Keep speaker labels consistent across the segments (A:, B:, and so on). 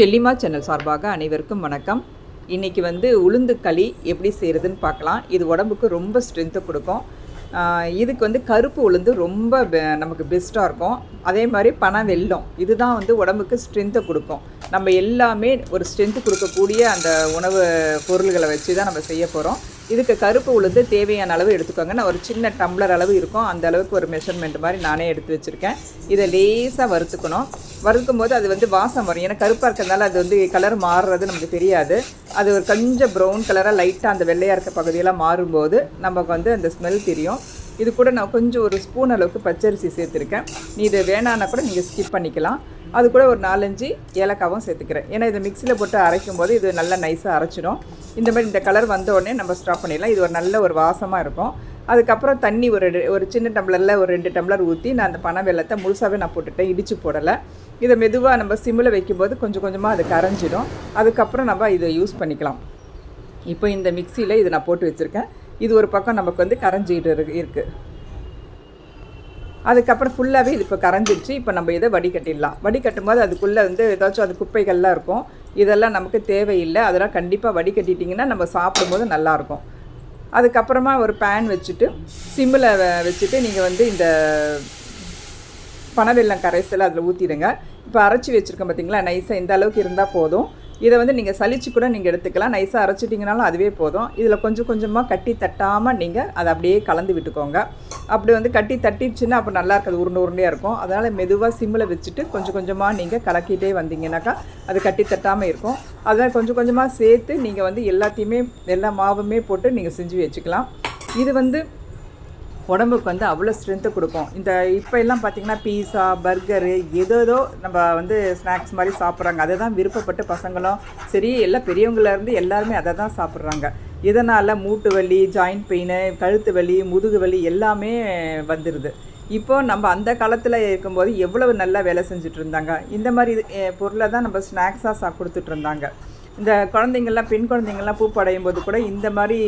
A: செல்லிமா channel சார்பாக அனைவருக்கும் வணக்கம். இன்றைக்கி வந்து உளுந்து களி எப்படி செய்கிறதுன்னு பார்க்கலாம். இது உடம்புக்கு ரொம்ப ஸ்ட்ரென்த்தை கொடுக்கும். இதுக்கு வந்து கருப்பு உளுந்து ரொம்ப பெ- நமக்கு பெஸ்ட்டாக இருக்கும். அதே மாதிரி பனை வெல்லம் இதுதான் வந்து உடம்புக்கு ஸ்ட்ரென்த்தை கொடுக்கும். நம்ம எல்லாமே ஒரு ஸ்ட்ரென்த்து கொடுக்கக்கூடிய அந்த உணவு பொருள்களை வச்சு தான் நம்ம செய்ய போகிறோம் இதுக்கு கருப்பு உளுந்து தேவையான அளவு எடுத்துக்கோங்க. நான் ஒரு சின்ன டம்ளர் அளவு இருக்கும். அந்த அளவுக்கு ஒரு மெஷர்மெண்ட் மாதிரி நானே எடுத்து வச்சுருக்கேன். இதை லேசாக வறுத்துக்கணும். வறுக்கும் போது அது வந்து வாசம் வரும். ஏன்னா கருப்பாக இருக்கிறதுனால அது வந்து கலர் மாறுறது நமக்கு தெரியாது. அது ஒரு கொஞ்சம் ப்ரௌன் கலராக லைட்டாக அந்த வெள்ளையாக இருக்க பகுதியெல்லாம் மாறும்போது நமக்கு வந்து அந்த ஸ்மெல் தெரியும். இது கூட நான் கொஞ்சம் ஒரு ஸ்பூன் அளவுக்கு பச்சரிசி சேர்த்துருக்கேன். நீ இது வேணான்னா கூட நீங்கள் ஸ்கிப் பண்ணிக்கலாம். அது கூட ஒரு நாலஞ்சு ஏலக்காவும் சேர்த்துக்கிறேன். ஏன்னா இதை மிக்சியில் போட்டு அரைக்கும் போது இது நல்லா நைஸாக அரைச்சிடும். இந்த மாதிரி இந்த கலர் வந்த உடனே நம்ம ஸ்டாப் பண்ணிடலாம். இது ஒரு நல்ல ஒரு வாசமாக இருக்கும். அதுக்கப்புறம் தண்ணி ஒரு ரெ- ஒரு சின்ன டம்ளரில் ஒரு ரெண்டு டம்ளர் ஊற்றி நான் அந்த பனை வெள்ளத்தை முழுசாகவே நான் போட்டுட்டேன் இடித்து போடலை. இதை மெதுவாக நம்ம சிம்மில் வைக்கும்போது கொஞ்சம் கொஞ்சமாக அது கரைஞ்சிடும். அதுக்கப்புறம் நம்ம இதை யூஸ் பண்ணிக்கலாம். இப்போ இந்த மிக்சியில் இதை நான் போட்டு வச்சுருக்கேன். இது ஒரு பக்கம் நமக்கு வந்து கரைஞ்சிட்டு இருக்கு. இருக்குது அதுக்கப்புறம் ஃபுல்லாகவே இது இப்போ கரைஞ்சிருச்சு. இப்போ நம்ம இதை வடிகட்டிடலாம். வடிகட்டும் போது அதுக்குள்ளே வந்து ஏதாச்சும் அது குப்பைகள்லாம் இருக்கும். இதெல்லாம் நமக்கு தேவையில்லை. அதெல்லாம் கண்டிப்பாக வடிகட்டிட்டிங்கன்னா நம்ம சாப்பிடும்போது நல்லாயிருக்கும் அதுக்கப்புறமா ஒரு பேன் வச்சுட்டு சிம்மில் வச்சுட்டு நீங்கள் வந்து இந்த பனவெல்லம் கரைசல் அதில் ஊற்றிடுங்க இப்போ அரைச்சி வச்சுருக்கோம் பார்த்தீங்களா நைஸாக இந்த அளவுக்கு இருந்தால் போதும். இதை வந்து நீங்கள் சளிச்சு கூட நீங்கள் எடுத்துக்கலாம். நைஸாக அரைச்சிட்டிங்கனாலும் அதுவே போதும். இதில் கொஞ்சம் கொஞ்சமாக கட்டி தட்டாமல் நீங்கள் அதை அப்படியே கலந்து விட்டுக்கோங்க. அப்படி வந்து கட்டி தட்டிடுச்சுன்னா அப்போ நல்லா இருக்காது. உருண்டை உருண்டையாக இருக்கும். அதனால் மெதுவாக சிம்மில் வச்சுட்டு கொஞ்சம் கொஞ்சமாக நீங்கள் கலக்கிட்டே வந்தீங்கன்னாக்கா அது கட்டி தட்டாமல் இருக்கும். அதனால் கொஞ்சம் கொஞ்சமாக சேர்த்து நீங்கள் வந்து எல்லாத்தையுமே எல்லா மாவுமே போட்டு நீங்கள் செஞ்சு வச்சுக்கலாம். இது வந்து உடம்புக்கு வந்து அவ்வளோ ஸ்ட்ரென்த்து கொடுக்கும். இந்த இப்போ எல்லாம் பார்த்தீங்கன்னா பீஸா பர்கரு ஏதேதோ நம்ம வந்து ஸ்நாக்ஸ் மாதிரி சாப்பிட்றாங்க. அதை தான் விருப்பப்பட்டு பசங்களும் சரி எல்லாம் பெரியவங்கள்லேருந்து எல்லாருமே அதை தான் சாப்பிட்றாங்க. இதனால் மூட்டு வலி ஜாயிண்ட் பெயின் கழுத்து வலி முதுகு வலி எல்லாமே வந்துடுது இப்போ நம்ம அந்த காலத்தில் இருக்கும்போது எவ்வளவு நல்லா வேலை செஞ்சுட்டு இருந்தாங்க. இந்த மாதிரி பொருளை தான் நம்ம ஸ்நாக்ஸாக சா கொடுத்துட்டு இருந்தாங்க. இந்த குழந்தைங்கள்லாம் பெண் குழந்தைங்கள்லாம் பூ படையும் போது கூட இந்த மாதிரி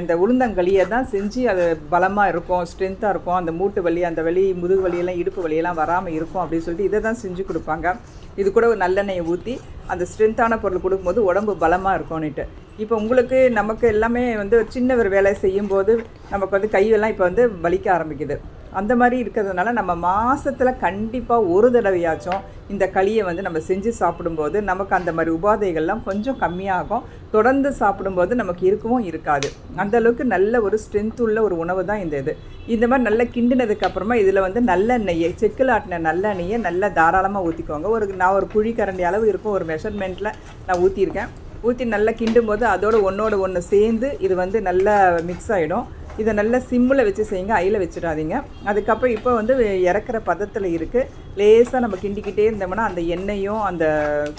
A: இந்த உளுந்தங்களியை தான் செஞ்சு அது பலமாக இருக்கும் ஸ்ட்ரென்த்தாக இருக்கும். அந்த மூட்டு வலி அந்த வலி முதுகு வலியெல்லாம் இடுப்பு வலியெல்லாம் வராமல் இருக்கும் அப்படின்னு சொல்லிட்டு இதை தான் செஞ்சு கொடுப்பாங்க. இது கூட ஒரு நல்லெண்ணெயை ஊற்றி அந்த ஸ்ட்ரென்த்தான பொருள் கொடுக்கும்போது உடம்பு பலமாக இருக்கும்னுட்டு. இப்போ உங்களுக்கு நமக்கு எல்லாமே வந்து சின்ன ஒரு வேலை செய்யும்போது நமக்கு வந்து கையெல்லாம் இப்போ வந்து வலிக்க ஆரம்பிக்குது. அந்த மாதிரி இருக்கிறதுனால நம்ம மாதத்தில் கண்டிப்பாக ஒரு தடவையாச்சும் இந்த களியை வந்து நம்ம செஞ்சு சாப்பிடும்போது நமக்கு அந்த மாதிரி உபாதைகள்லாம் கொஞ்சம் கம்மியாகும். தொடர்ந்து சாப்பிடும்போது நமக்கு இருக்கவும் இருக்காது. அந்தளவுக்கு நல்ல ஒரு ஸ்ட்ரென்த் உள்ள ஒரு உணவு தான் இந்த இது. இந்த மாதிரி நல்லா கிண்டினதுக்கப்புறமா இதில் வந்து நல்லெண்ணெயை செக்கில் ஆட்டின நல்லெண்ணெயை நல்லா தாராளமாக ஊற்றிக்கோங்க ஒரு நான் ஒரு குழி கரண்டி அளவு இருக்கும் ஒரு மெஷர்மெண்ட்டில் நான் ஊற்றியிருக்கேன் ஊற்றி நல்லா கிண்டும் போது அதோட ஒன்றோட ஒன்று சேர்ந்து இது வந்து நல்லா மிக்ஸ் ஆகிடும் இதை நல்லா சிம்மில் வச்சு செய்யுங்க. ஐயில் வச்சிடாதீங்க. அதுக்கப்புறம் இப்போ வந்து இறக்குற பதத்தில் இருக்குது லேசாக நம்ம கிண்டிக்கிட்டே இருந்தோம்னா அந்த எண்ணெயும் அந்த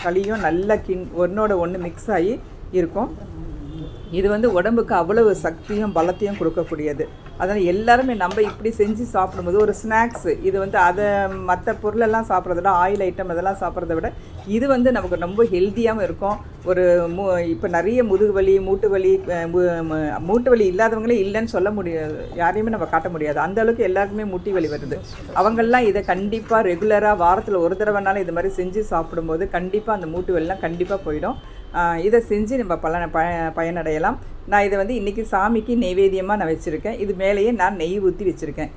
A: களியும் நல்லா கிண் ஒன்றோட ஒன்று மிக்ஸ் ஆகி இருக்கும். இது வந்து உடம்புக்கு அவ்வளவு சக்தியும் பலத்தையும் கொடுக்கக்கூடியது. அதனால் எல்லாருமே நம்ம இப்படி செஞ்சு சாப்பிடும்போது ஒரு ஸ்நாக்ஸு இது வந்து அதை மற்ற பொருளெல்லாம் சாப்பிட்றத விட ஆயில் ஐட்டம் அதெல்லாம் சாப்பிட்றத விட இது வந்து நமக்கு ரொம்ப ஹெல்த்தியாகவும் இருக்கும். ஒரு மு இப்போ நிறைய முதுகு வலி மூட்டு வலி மூட்டு வலி இல்லாதவங்களே இல்லைன்னு சொல்ல முடியாது. யாரையுமே நம்ம காட்ட முடியாது. அந்த அளவுக்கு எல்லாருக்குமே முட்டி வலி வருது. அவங்கெல்லாம் இதை கண்டிப்பாக ரெகுலராக வாரத்தில் ஒரு தடவைனாலும் இது மாதிரி செஞ்சு சாப்பிடும்போது கண்டிப்பாக அந்த மூட்டு வலிலாம் கண்டிப்பாக போயிடும். இதை செஞ்சு நம்ம பலன ப பயனடையலாம். நான் இதை வந்து இன்றைக்கி சாமிக்கு நெய்வேத்தியமாக நான் வச்சுருக்கேன். இது மேலேயே நான் நெய் ஊற்றி வச்சுருக்கேன்.